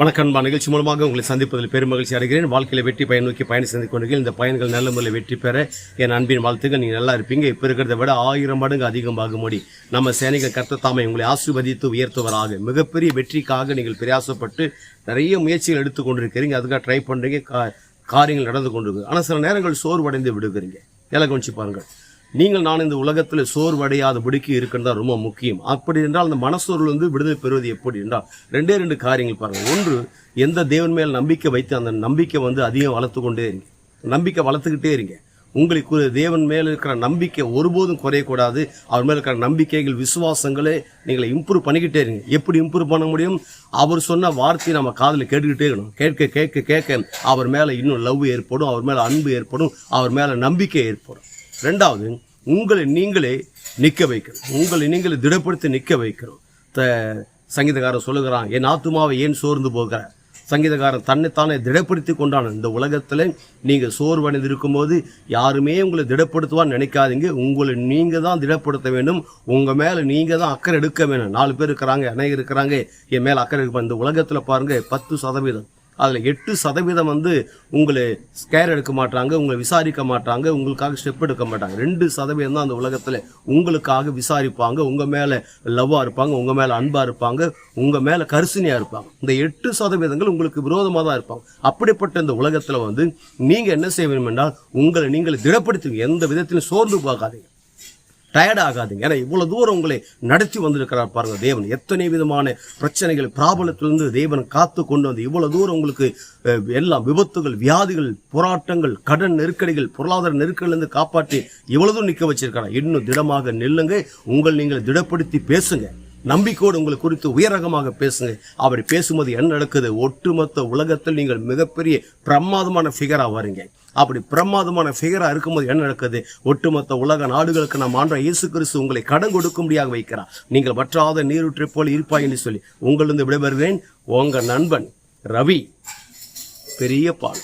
வணக்கம் அன்பா நிகழ்ச்சி மூலமாக உங்களை சந்திப்பதில் பெரும் மகிழ்ச்சி அடைகிறேன். வாழ்க்கையில் வெற்றி பயன் நோக்கி பயணம் செய்து கொண்டு இந்த பயன்கள் நல்ல முறையில் வெற்றி பெற என் அன்பின் வாழ்த்துக்கள். நீங்கள் நல்லா இருப்பீங்க. இப்போ இருக்கிறத விட ஆயிரம் மடங்கு அதிகமாகும்படி நம்ம சேனைகள் கர்த்த தாமை உங்களை ஆசீர்வதித்து உயர்த்துவராக. மிகப்பெரிய வெற்றிக்காக நீங்கள் பிரயாசப்பட்டு நிறைய முயற்சிகள் எடுத்து கொண்டிருக்கிறீங்க. அதுக்காக ட்ரை பண்ணுறீங்க கா காரியங்கள் நடந்து கொண்டிருக்கு. ஆனால் சில நேரங்கள் சோர்வடைந்து விடுகிறீங்க. எல்லாம் கவனிச்சு பாருங்கள். நீங்கள் நான் இந்த உலகத்தில் சோர்வடையாதபடிக்கு இருக்கிறது தான் ரொம்ப முக்கியம். அப்படி என்றால் அந்த மனசோர்வில் வந்து விடுதலை பெறுவது எப்படி என்றால் ரெண்டே ரெண்டு காரியங்கள் பாருங்கள். ஒன்று எந்த தேவன் மேல் நம்பிக்கை வைத்து அந்த நம்பிக்கை வந்து அதிகம் வளர்த்து கொண்டே இருங்க. நம்பிக்கை வளர்த்துக்கிட்டே இருங்க. உங்களுக்கு தேவன் மேல் இருக்கிற நம்பிக்கை ஒருபோதும் குறையக்கூடாது. அவர் மேல் இருக்கிற நம்பிக்கைகள் விசுவாசங்களே நீங்கள் இம்ப்ரூவ் பண்ணிக்கிட்டே இருங்க. எப்படி இம்ப்ரூவ் பண்ண முடியும்? அவர் சொன்ன வார்த்தையை நம்ம காதில் கேட்டுக்கிட்டே இருக்கணும். கேட்க கேட்க கேட்க அவர் மேலே இன்னும் லவ் ஏற்படும் அவர் மேலே அன்பு ஏற்படும் அவர் மேலே நம்பிக்கை ஏற்படும். ரெண்டாவது உங்களை நீங்களே நிற்க வைக்கணும். உங்களை நீங்களே திடப்படுத்தி நிற்க வைக்கணும். த சங்கீதக்காரன் சொல்லுகிறான் என் ஆத்துமாவை ஏன் சோர்ந்து போகிற? சங்கீதக்காரன் தன்னைத்தானே திடப்படுத்தி கொண்டான. இந்த உலகத்தில் நீங்கள் சோர்வடைந்து இருக்கும்போது யாருமே உங்களை திடப்படுத்துவான்னு நினைக்காதீங்க. உங்களை நீங்கள் தான் திடப்படுத்த வேண்டும். உங்கள் மேலே நீங்கள் தான் அக்கறை எடுக்க வேணும் நாலு பேர் இருக்கிறாங்க அநேகம் இருக்கிறாங்க. என் மேலே அக்கறை எடுப்பேன் இந்த உலகத்தில் பாருங்கள் பத்து சதவீதம். அதில் எட்டு சதவீதம் வந்து உங்களை ஸ்கேர் எடுக்க மாட்டாங்க உங்களை விசாரிக்க மாட்டாங்க உங்களுக்காக ஸ்டெப் எடுக்க மாட்டாங்க ரெண்டு சதவீதம் தான் அந்த உலகத்தில் உங்களுக்காக விசாரிப்பாங்க உங்கள் மேலே லவ்வாக இருப்பாங்க உங்கள் மேலே அன்பாக இருப்பாங்க உங்கள் மேலே கரிசனையாக இருப்பாங்க. இந்த எட்டு சதவீதங்கள் உங்களுக்கு விரோதமாக தான் இருப்பாங்க. அப்படிப்பட்ட இந்த உலகத்தில் வந்து நீங்கள் என்ன செய்ய வேண்டும் என்றால் உங்களை நீங்கள் திடப்படுத்துவீங்க. எந்த விதத்திலும் சோர்ந்து பார்க்காதீங்க டயர்ட் ஆகாதுங்க. ஏன்னா இவ்வளவு தூரம் உங்களை நடத்தி வந்திருக்கிறார் பாருங்க தேவன். எத்தனை விதமான பிரச்சனைகள் பிராபலத்திலிருந்து தேவன் காத்து கொண்டு வந்து இவ்வளவு தூரம் உங்களுக்கு எல்லாம் விபத்துகள் வியாதிகள் போராட்டங்கள் கடன் நெருக்கடிகள் பொருளாதார நெருக்கடியிலிருந்து காப்பாற்றி இவ்வளவு தூரம் நிற்க வச்சிருக்கிறார். இன்னும் திடமாக நில்லுங்க. உங்கள் நீங்கள் திடப்படுத்தி பேசுங்க. நம்பிக்கையோடு உங்களை குறித்து உயரகமாக பேசுங்க. அப்படி பேசும்போது என்ன நடக்குது? ஒட்டுமொத்த உலகத்தில் நீங்கள் மிகப்பெரிய பிரமாதமான ஃபிகராக வரீங்க. அப்படி பிரமாதமான ஃபிகராக இருக்கும்போது என்ன நடக்குது? ஒட்டுமொத்த உலக நாடுகளுக்கு நாம் ஆண்ட இயேசு கிறிஸ்து உங்களை கடன் கொடுக்கும்படியாக வைக்கிறார். நீங்கள் வற்றாத நீரூற்றை போல் இருப்பாய் என்று சொல்லி உங்களிருந்து விடைபெறுகிறேன். உங்கள் நண்பன் ரவி பெரிய பால்